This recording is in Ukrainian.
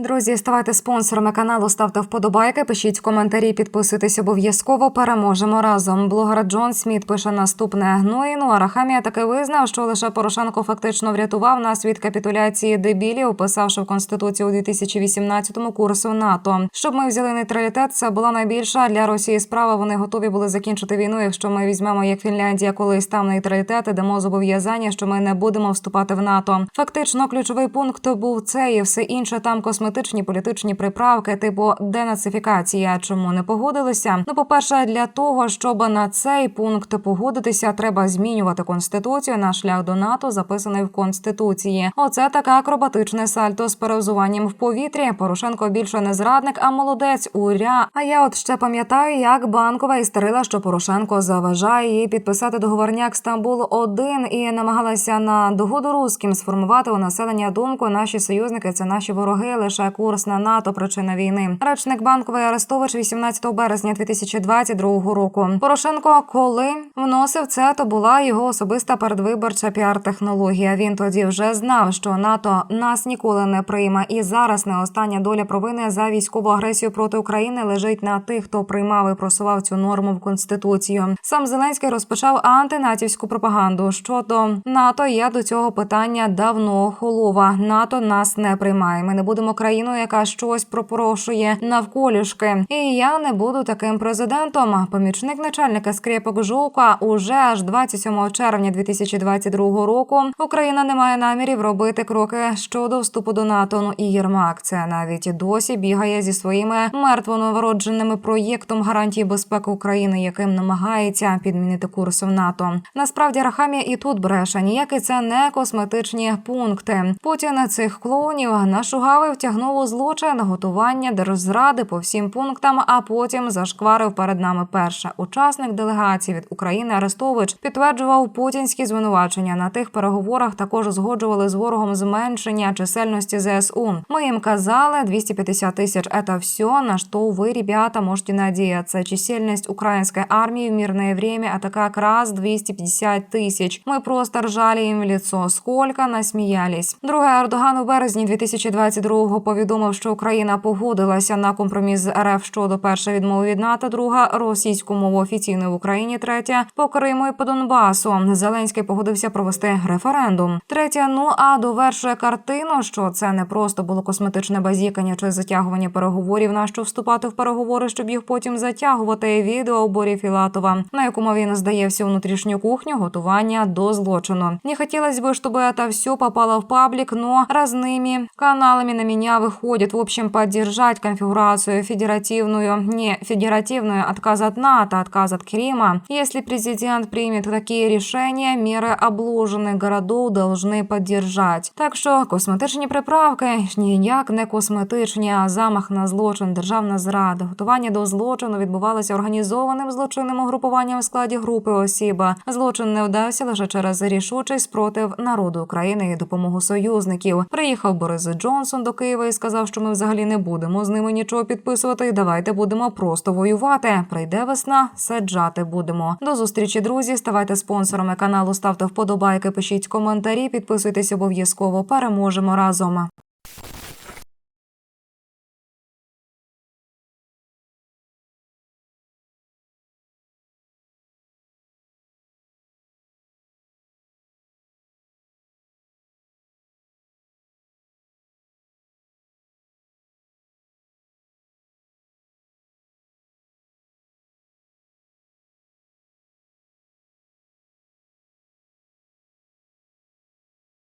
Друзі, ставайте спонсорами каналу, ставте вподобайки, пишіть коментарі, підписуйтесь обов'язково. Переможемо разом. Блогер Джон Сміт пише наступне. Ну ну Арахамія таки визнав, що лише Порошенко фактично врятував нас від капітуляції дебілів, писавши в конституцію у 2018-му курсу НАТО. Щоб ми взяли нейтралітет, це була найбільша для Росії справа. Вони готові були закінчити війну. Якщо ми візьмемо як Фінляндія, колись там нейтралітет, і дамо зобов'язання, що ми не будемо вступати в НАТО. Фактично, ключовий пункт був це і все інше там косметичні політичні приправки, типу денацифікація. Чому не погодилися? Ну, по перше, для того, щоб на цей пункт погодитися, треба змінювати конституцію. Наш шлях до НАТО записаний в конституції. Оце таке акробатичне сальто з перевзуванням в повітрі. Порошенко більше не зрадник, а молодець. Уря. А я от ще пам'ятаю, як банкова істерила, що Порошенко заважає їй підписати договорняк Стамбул 1 і намагалася на догоду русським сформувати у населення думку. Наші союзники це наші вороги. Лише курс на НАТО причина війни. Речник банкової Арестович 18 березня 2022 року. Порошенко, коли вносив це, то була його особиста передвиборча піар-технологія. Він тоді вже знав, що НАТО нас ніколи не прийме, і зараз не остання доля провини за військову агресію проти України лежить на тих, хто приймав і просував цю норму в конституцію. Сам Зеленський розпочав антинатівську пропаганду щодо НАТО. Я до цього питання давно холова. НАТО нас не приймає. Ми не будемо країною, яка щось пропорошує навколішки. І я не буду таким президентом. Помічник начальника скрепок Жука уже аж 27 червня 2022 року. Україна не має намірів робити кроки щодо вступу до НАТО. Ну і Єрмак це навіть досі бігає зі своїми мертвоновродженими проєктом гарантії безпеки України, яким намагається підмінити курс в НАТО. Насправді Рахамія і тут бреше ніякі це не косметичні пункти. Путін цих клоунів нашугав і втягнув у злочин готування держзради по всім пунктам, а потім зашкварив перед нами перше. Учасник делегації від України Арестович підтверджував путінські звинувачення. На тих переговорах також згоджували з ворогом зменшення чисельності ЗСУ. Ми їм казали 250 тисяч. Это все, на что вы, ребята, можете надеяться. Чисельность украинской армии в мирное время а это как раз 250 тисяч. Ми просто ржали їм в лицо. Сколько насміялись. Друге Ердоган у березні 2022-го повідомив, що Україна погодилася на компроміс РФ щодо перша відмови від НАТО, друга російську мову офіційно в Україні, третя по Криму і по Донбасу. Зеленський погодився провести референдум. Третя, ну а довершує картину, що це не просто було косметичне базікання чи затягування переговорів. На що вступати в переговори, щоб їх потім затягувати. Відео Борі Філатова, на якому він здає всю внутрішню кухню готування до злочину. Не хотілося б, щоб это все попало в паблик, но разными каналами на меня выходит. В общем, поддержать конфигурацию федеративную, не федеративную, отказ от НАТО, отказ от Крыма. Если президент примет такие решения, меры обложенных городов должны поддержать. Так що косметичні приправки ніяк не косметичні, а замах на злочин, державна зрада. Готування до злочину відбувалося організованим злочинним угрупуванням в складі групи осіб. Злочин не вдався лише через рішучий спротив народу України і допомогу союзників. Приїхав Борис Джонсон до Києва і сказав, що ми взагалі не будемо з ними нічого підписувати. і Давайте будемо просто воювати. Прийде весна, саджати будемо. До зустрічі, друзі. Ставайте спонсорами каналу, ставте вподобайки, пишіть коментарі, підписуйтесь обов'язково. Переможемо разом.